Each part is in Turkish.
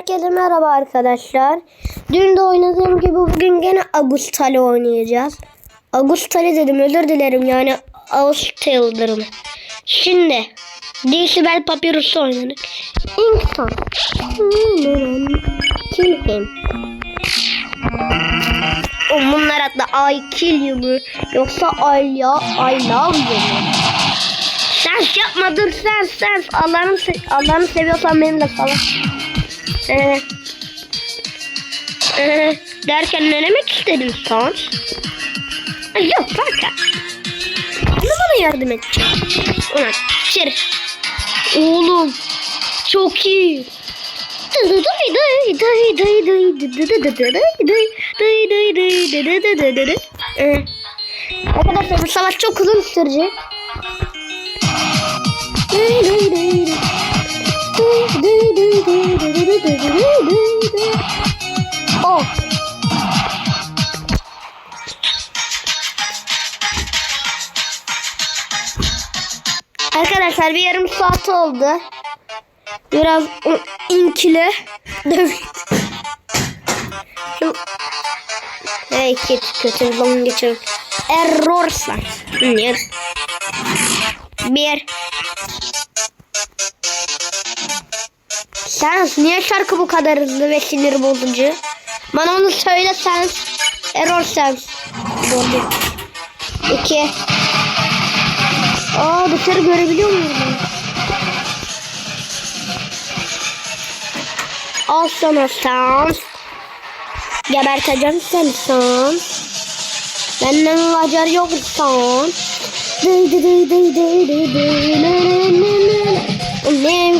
Herkese merhaba arkadaşlar. Dün de oynadığım gibi bugün gene Agustale oynayacağız. Agustale dedim özür dilerim yani Ağustos'larım. Şimdi Decibel Papyrus oynadık. Inkton. Kill him. Bunlar hatta I kill you mu? Yoksa I, ya, I love you mu? Sens yapma dur sens sens. Allah'ını se Allah'ını seviyorsan beni de falan. Ee, ee, derken ne demek istedin Sans? Yok kanka. Ne bana yardım edecek? Ulan içeri. Oğlum çok iyi. Ee, Arkadaşlar bu savaş çok uzun sürecek. Oh. Arkadaşlar bir yarım saat oldu. Biraz inkili Hey kit kötü zaman geçir. Errorslar. Bir. Sen niye şarkı bu kadar hızlı ve sinir bozucu? Bana onu söylesen. Error sense. Doğru. İki. Aa dışarı görebiliyor muyum ben? Al sana sans. Geberteceğim seni sans. Benden acar yok sans. Dıy dıy dıy nı nı nı nı.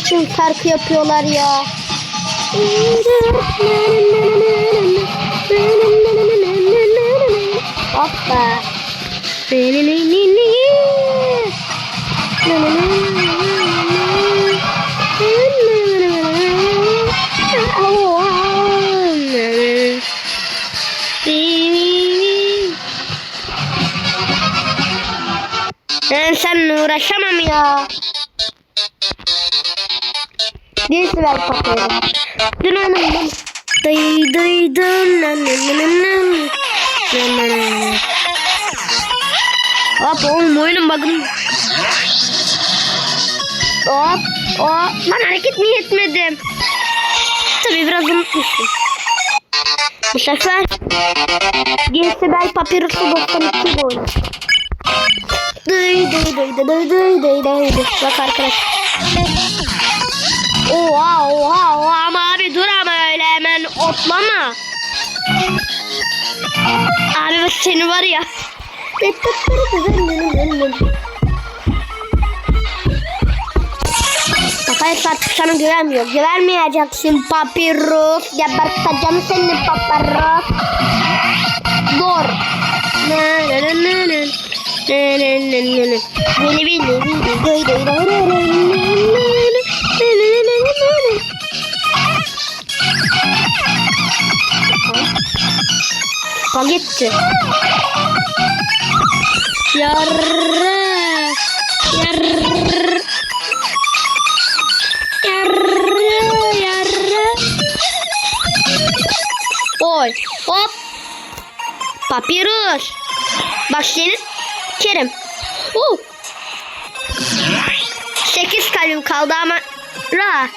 Biçim şarkı yapıyorlar ya. Hoppa. Birisi ver papyonu. Dün oynadım. Dıy dıy dın nın Oha oha oha ama abi dur ama öyle hemen otlama. Abi bak seni var ya. Kafayı artık sana güvenmiyor. Güvenmeyeceksin papyrus. Geberteceğim seni papyrus. Dur. Na na na na na. Na na na na na. Bili bili bili. Doy doy doy doy doy. Kavga etti. Yarrı. Yarrı. Yarrı. Yarrı. Oy. Hop. Papyrus. Başlayınız. Kerim. Uh. 8 kalbim kaldı ama Ra.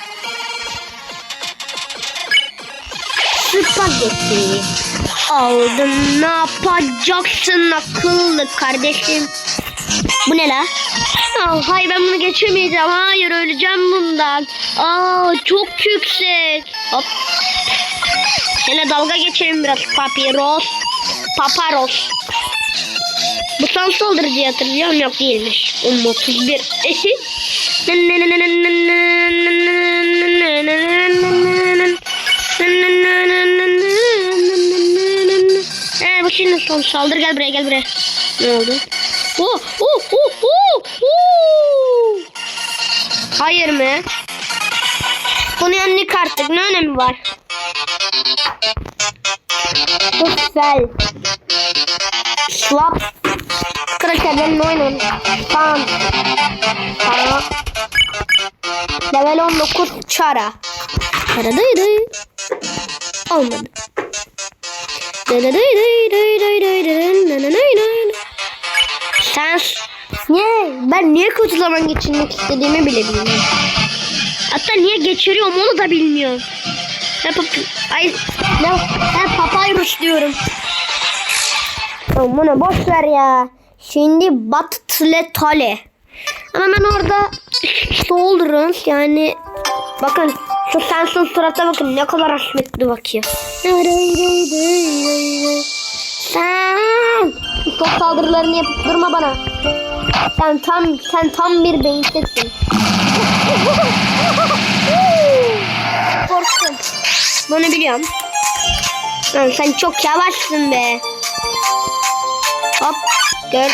Spagetti. Aldım ne yapacaksın akıllı kardeşim. Bu ne la? Aa, hayır ben bunu geçemeyeceğim. Hayır öleceğim bundan. Aa çok yüksek. Hop. Yine dalga geçelim biraz papiros. Paparos. Bu son saldırıcı hatırlıyorum yok değilmiş. Um 31. Son saldır gel buraya gel buraya. Ne oldu? Oh, oh, oh, oh, oh. Hayır mı? Bunu yendik artık ne önemi var? Çok güzel. Swap. Arkadaşlar benimle oynayın. Tamam. Tamam. Level 19 çara. Taradaydı. Olmadı. Sen niye ben niye kötü zaman geçirmek istediğimi bile bilmiyorum. Hatta niye geçiriyorum onu da bilmiyorum. Ne pap ay ne ben papyrus diyorum. Bunu boş ver ya. Şimdi Batle Tale. Ama ben orada Soldiers yani bakın şu Samsung surata bakın ne kadar haşmetli bakıyor. Sen çok saldırılarını yapıp durma bana. Sen tam sen tam bir beyinsizsin. Korktum. Bunu biliyorum. Lan sen çok yavaşsın be. Hop gör.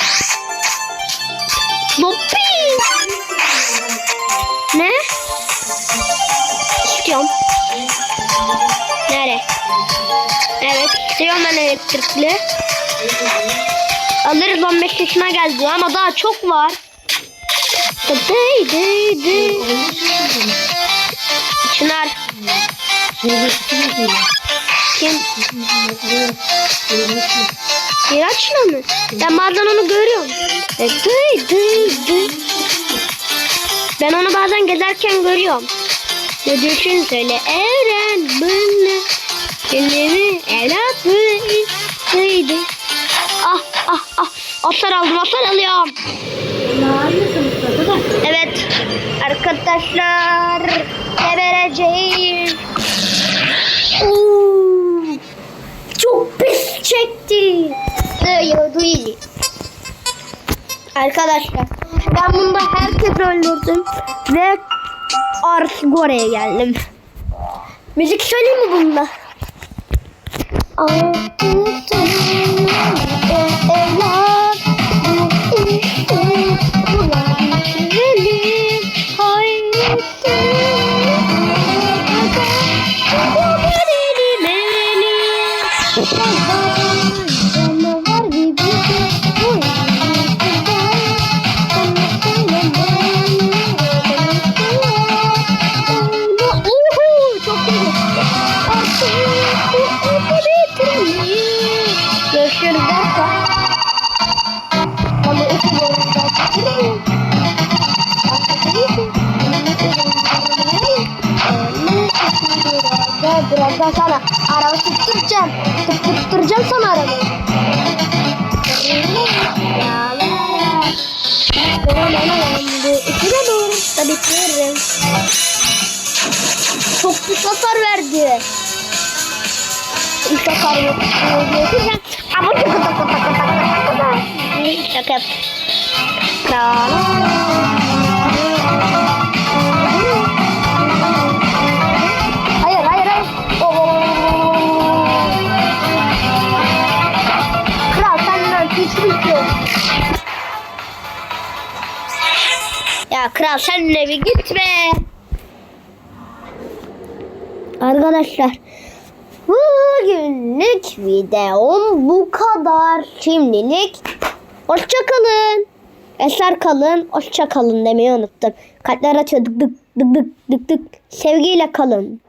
Loppi. Ne? İstiyorum. Nere? Evet istiyorum ben elektrikli. Alırız 15 yaşına geldi ama daha çok var. Dey dey dey. Çınar. Kim? Miraç'la mı? Ben bazen onu görüyorum. Dey dey dey. Ben onu bazen gezerken görüyorum. Ne düşün söyle Eren bana Kendimi evlat mı isteydi Ah ah ah. Asar aldım asar alıyorum. Evet. Arkadaşlar Oo, Çok pis çekti. Duyuyor duyuyor. Arkadaşlar ben bunda herkes öldürdüm ve Arsgore'ye geldim. Müzik söyleyeyim mi bunda? Evlat Birazdan sana araba tutturacağım. Tutturacağım sana arabayı. Bana bana yandı. İçine doğru da bitiririm. Çok pis hasar verdi. Pis hasar yok. Ama çok kısa kısa kısa kısa kısa. Şaka yap. La Sen de bir gitme. Arkadaşlar bugünlük videom bu kadar. Şimdilik hoşça kalın. Eser kalın, hoşça kalın demeyi unuttum. Kalpler atıyor dık dık dık dık dık dık. Sevgiyle kalın.